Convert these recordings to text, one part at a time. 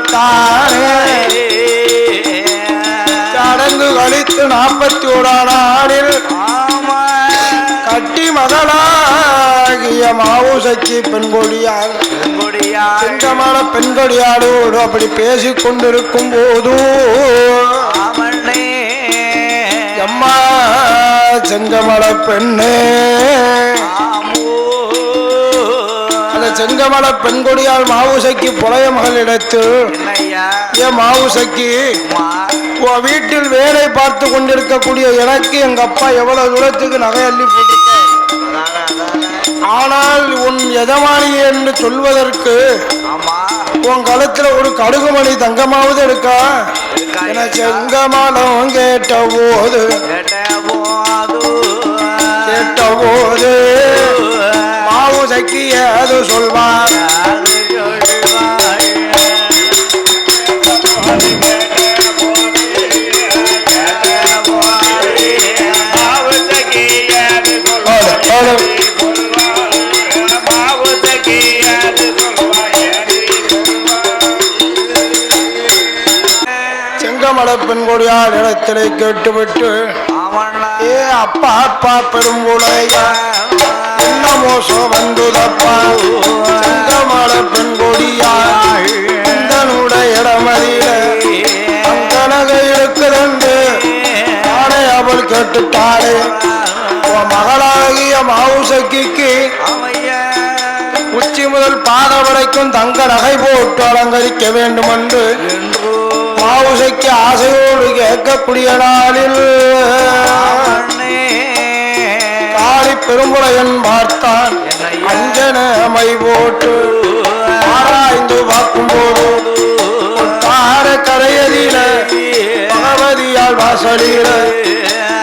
அளித்தாரே கடந்து கழித்து நாற்பத்தி ஓரான ஆடில் கட்டி மகளாகிய மாவுசக்தி பெண்கொடியார். சிங்கமான பெண்கொடியாரோடு அப்படி பேசிக் கொண்டிருக்கும் போது அம்மா செங்கமல பெண்ணே. செங்கமல பெண்கொடியால் மாவுசைக்கு புலைய மகளிடத்தில் என்னையா ஏன் மாவுசைக்கு உன் வீட்டில் வேலை பார்த்து கொண்டிருக்கக்கூடிய எனக்கு எங்க அப்பா எவ்வளவு தூரத்துக்கு நகை அள்ளி போட்டிருக்க? அதானே, அதானே. ஆனால் உன் எஜமானி என்று சொல்வதற்கு ஆமா. உன் கழுத்துல ஒரு கடுகுமணி தங்கமாவது இருக்கா என. செங்கமலம் கேட்ட போது கேட்ட போது மாவுசைக்கு ஏது சொல்வார். செங்கமல பெண்கொடியார் இடத்திலே கேட்டுவிட்டு ஏ அப்பா அப்பா பெரும்புலையா என்ன மோசம் வந்துதப்பா செங்கமல பெண்கொடியார் தன்னுடைய இடமதியில அங்கனகை இருக்குதுண்டு நானே அவள் கேட்டுட்டாளே. உன் மகளாகிய மாவுசக்கிக்கு உச்சி முதல் பாத வரைக்கும் தங்க நகை போட்டு அலங்கரிக்க வேண்டும் என்று. மாவுசைக்கு ஆசையோடு கேட்கக்கூடிய நாளில் பெரும்புடையன் பார்த்தான். அஞ்சனமை போட்டு ஆராய்ந்து பார்க்கும்போது தார கரையதில பகவதியால் வாசலில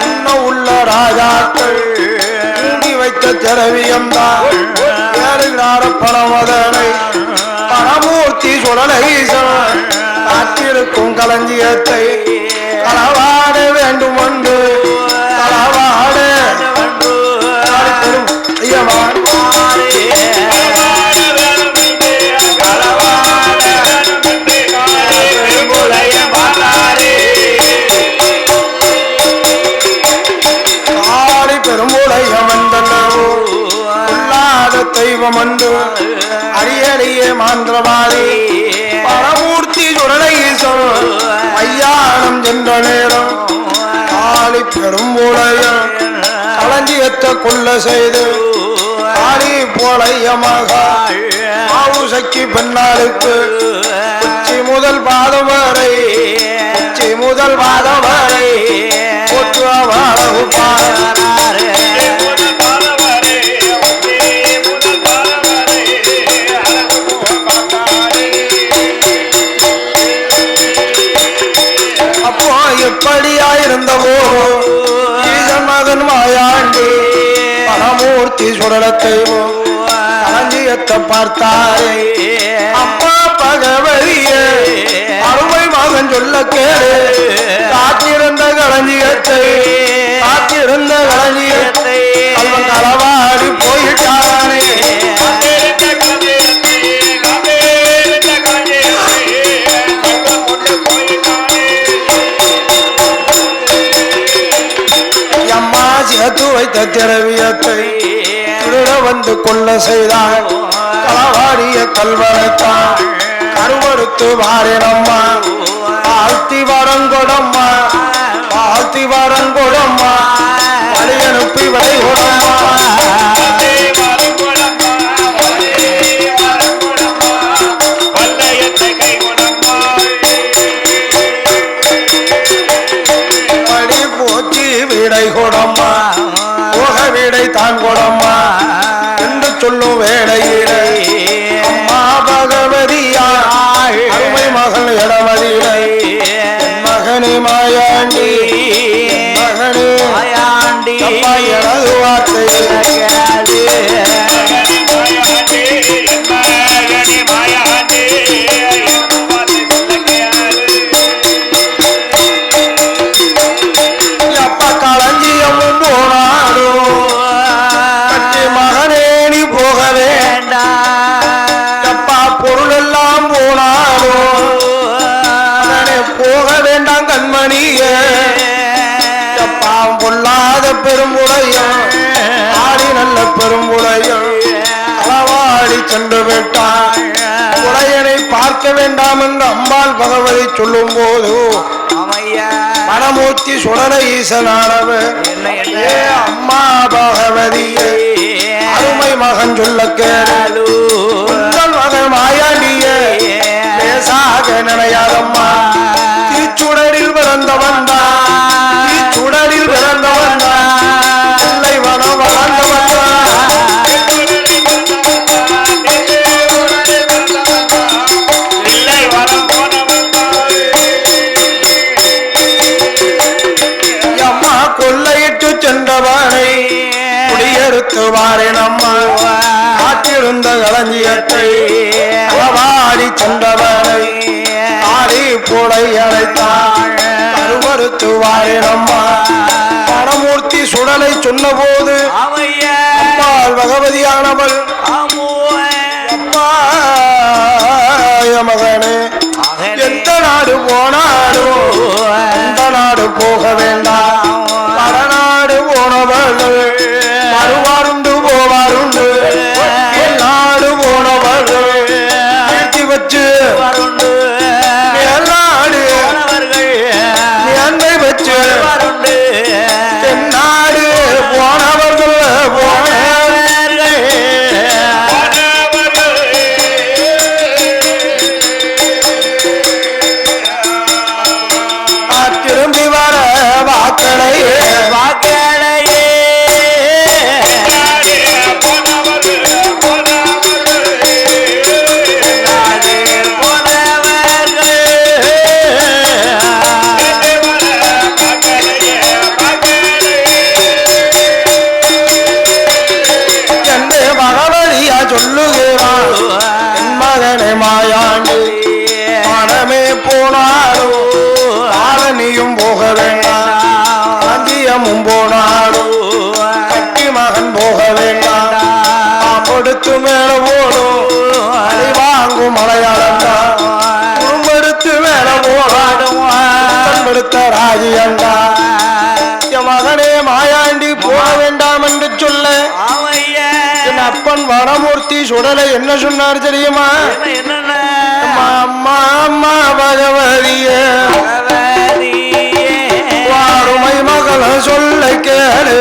இன்னும் உள்ள ராஜாக்கள் மூடி வைத்த திரவியம்தான் ஏறுகிறார பணமதனை பணமூர்த்தி சுடலகீசன் காற்றிருக்கும் களஞ்சியத்தை. களவாட வேண்டும் என்று ஐயானம் சென்ற நேரம் காளி பெரும்புலையம் களஞ்சியத்தை கொள்ள செய்து காளி போலையமாக மாவுசக்கி பெண்ணாளுக்கு உச்சி முதல் பாதம் வரை உச்சி முதல் பாதம் வரை போற்றுவாழகு பாட அப்போ எப்படியா இப்படியாயிருந்தவோ மகன் மாயாண்டி பரமூர்த்தி சுடலத்தை களஞ்சியத்தை பார்த்தாரே. அப்பா பகவதிய அருமை மகன் சொல்ல கேளு. காத்திருந்த களஞ்சியத்தை காத்திருந்த களஞ்சியத்தை அவன் களவாடி போயிட்டு செய்தான் களவாடிய கல்வனைத்தான் கருவறுத்து வாரினம்மா. வாழ்த்தி வரங்கொடம்மா வாழ்த்தி வரங்கொடம்மா. வழி அனுப்பி வரை வழி பெரும்புடையம் ஆடி நல்ல பெரும்புடையம் களவாடி சென்று விட்டான் குறையனை பார்க்க வேண்டாம் என்று அம்பாள் பகவதி சொல்லும் போது மனமூர்த்தி சுடர ஈசனானவர் ஏ அம்மா பகவதியே அருமை மகன் சொல்ல கேளு. உங்கள் மகன் மாயாண்டியே நினையாதம்மா. அம்மா பரமூர்த்தி சுடலை சொன்னபோது அம்மாள் பகவதியானவள். மகனே. எந்த நாடு போனாலும் மகன் போக வேண்டாம். கொடுத்து மேல போடும் அடி வாங்கும் மலையாளம் குறும்பெடுத்து மேல போராடும். படுத்த ராஜியண்டா என் மகனே மாயாண்டி போக வேண்டாம் என்று சொல்ல. என் அப்பன் வடமூர்த்தி சுடலை என்ன சொன்னார் தெரியுமா? அம்மா அம்மா பகவதியே. வாருமை மகள சொல்ல கேளு.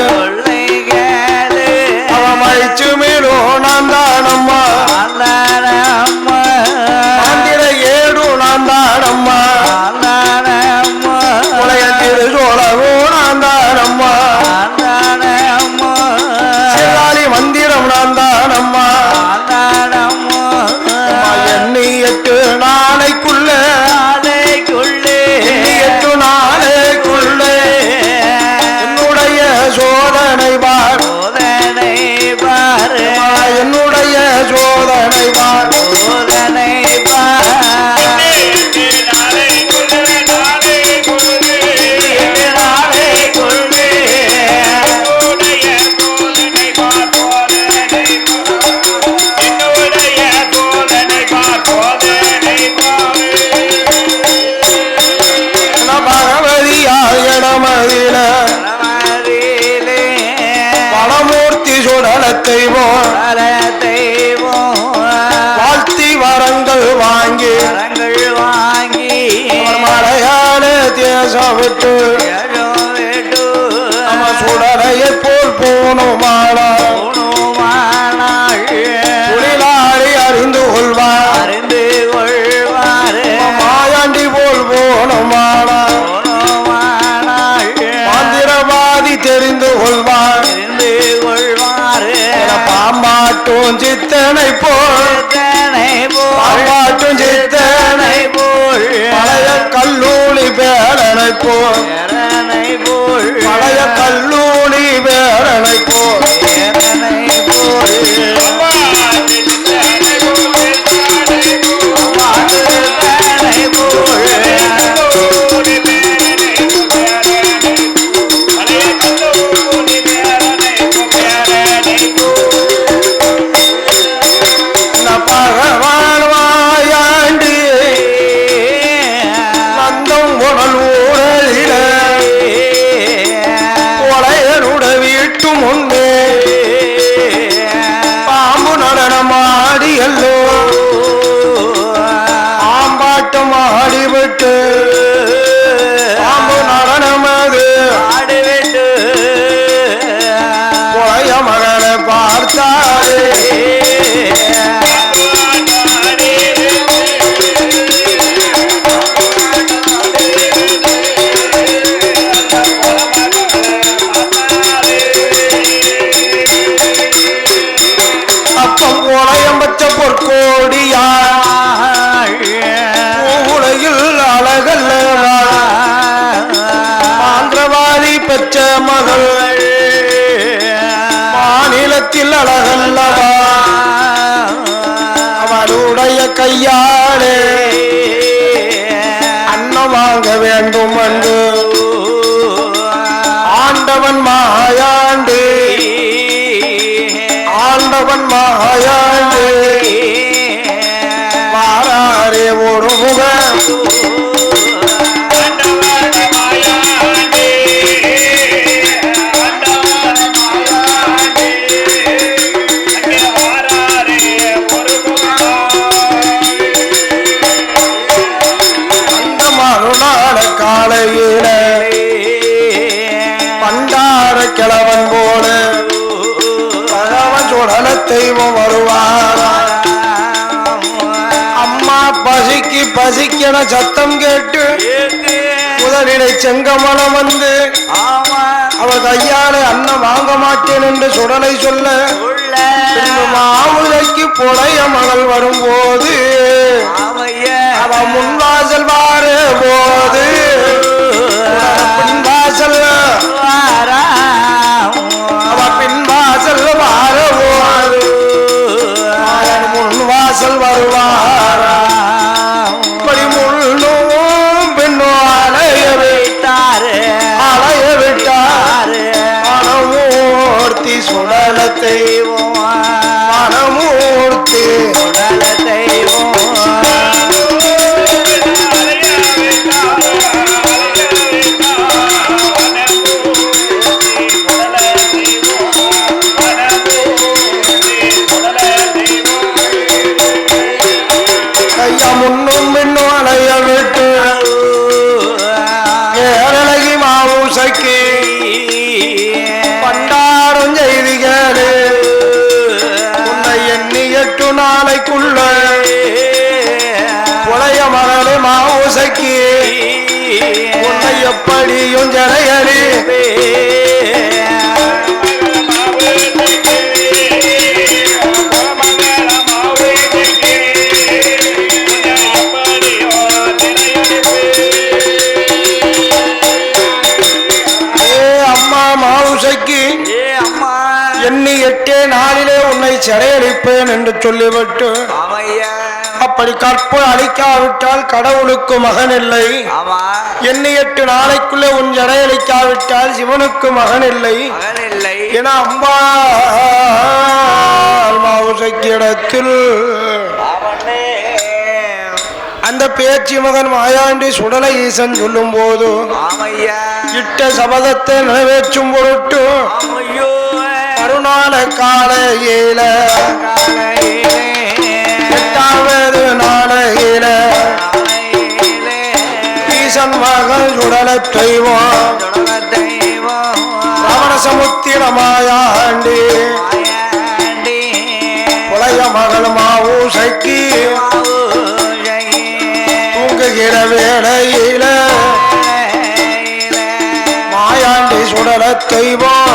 பாம்பாட்டும் சித்தனை போல் பாம்பாட்டும் சித்தனை பழைய கல்லூரி பேரனை போல் பழைய கல்லூரி பேரனை போல். ஆண்டவன் மாயாண்டே. ஆண்டவன் மாயாண்டே. வாராரே ஒரு பசிக்கு பசிக்கன சத்தம் கேட்டு முதலிடை செங்கமலம் வந்து அவர் கையாலே அன்னம் வாங்க மாட்டேன் என்று சுடலை சொல்ல பின்பு மாமுலைக்கு புலைய மகள் வரும்போது அவ முன்வாசல் வார போது பின்வாசல் அவ பின்வாசல் வார போது முன்வாசல் வருவாரா? சுழல தெய்வம். எட்டு நாளைக்குள்ள புலைய மகளே மாவுசைக்கு உன்னை எப்படியும் ஜனையடி சிறையளிப்பேன் என்று சொல்லிவிட்டு அப்படி கற்பு அளிக்காவிட்டால் கடவுளுக்கு மகன் இல்லை. எண்ணி எட்டு நாளைக்குள்ளே உன் சிறையளிக்காவிட்டால் சிவனுக்கு மகன் இல்லை. என அம்பா மாவுசைக்கு இடத்தில் அந்த பேச்சு மகன் மாயாண்டி சுடலை ஈசன் சொல்லும் போது இட்ட சபதத்தை நிறைவேற்றும் பொருட்டு கருணால காலையில எட்டாவது நாளையில ஈசன் மகள் உடல தெய்வம் ரமணசமுத்திரமாயாண்டி புலைய மகள் மாவு சக்கி தூங்குகிற வேளையில மாயாண்டி சுடல தெய்வம்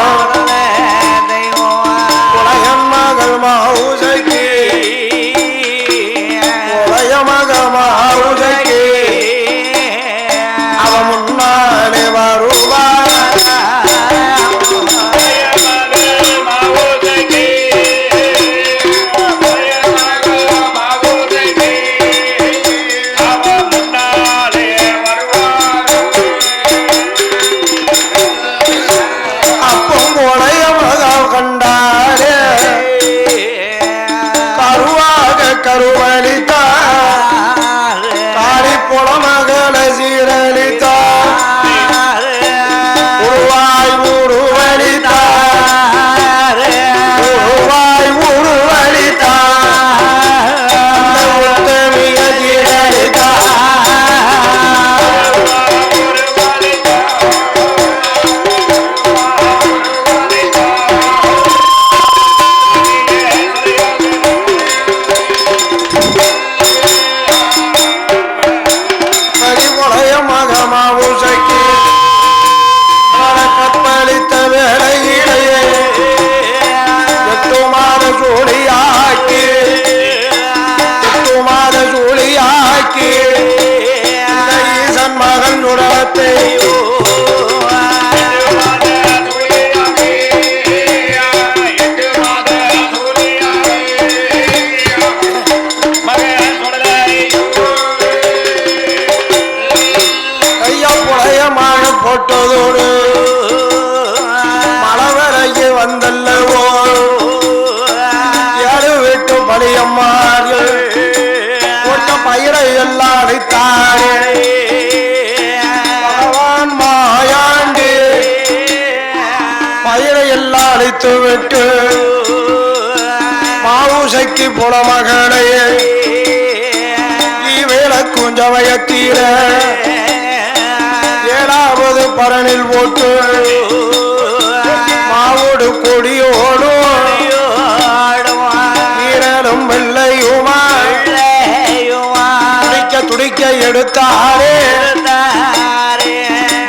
ஐயா புழையமான போட்டதோடு மலவரைக்கு வந்தல்லவோ? ஏழு வீட்டு பழியம்மார்கள் போட்ட பயிரை எல்லாம் அடைத்தாரே. பகவான் மாயாண்டி பயிரை எல்லாம் அடைத்து விட்டு மாவுசைக்கு புல மகளையே வேலை குஞ்சவையத்தீர. ஏழாவது பரனில் போட்டு மாவோடு கொடியோடும் வீரரும் வெள்ளையுமா துடிக்க துடிக்க எடுத்தாரே.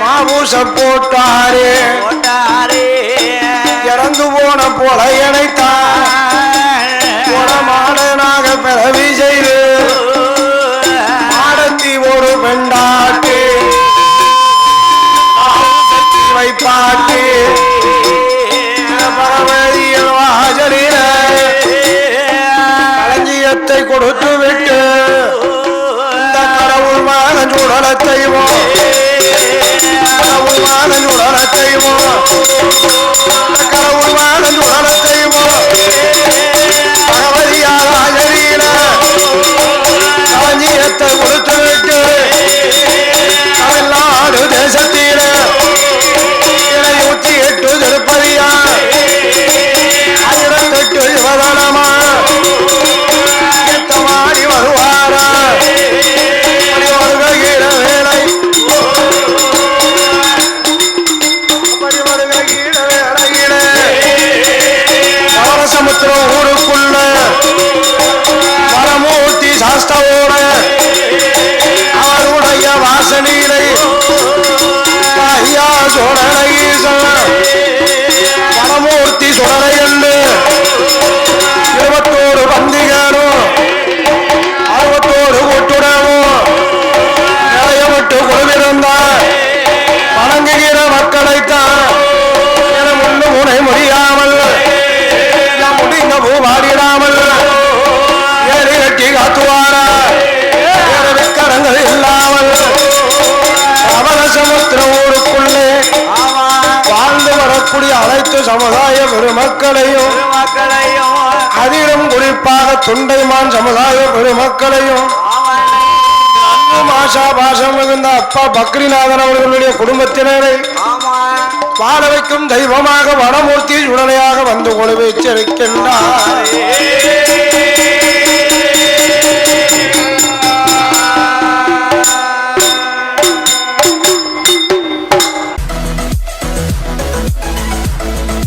மாபூசம் போட்டாரே. இறந்து போன போல இணைத்தார். குணமாடனாக பிறவி செய்து கொடுத்து விட்டு இந்த கடவுள் மகன் செய்வோம். கடவுள் மகன் சுடலத்தைவோ செய்வோம். Astro வாழ்ந்து வரக்கூடிய அனைத்து சமுதாய பெருமக்களையும் அதிலும் குறிப்பாக தொண்டைமான் சமுதாய பெருமக்களையும் மாஷா பாசம் மிகுந்த அப்பா பக்ரிநாதன் அவர்களுடைய குடும்பத்தினரை வாழ வைக்கும் தெய்வமாக வடமூர்த்தி உடனையாக வந்து கொண்டு வச்சிருக்கின்றார்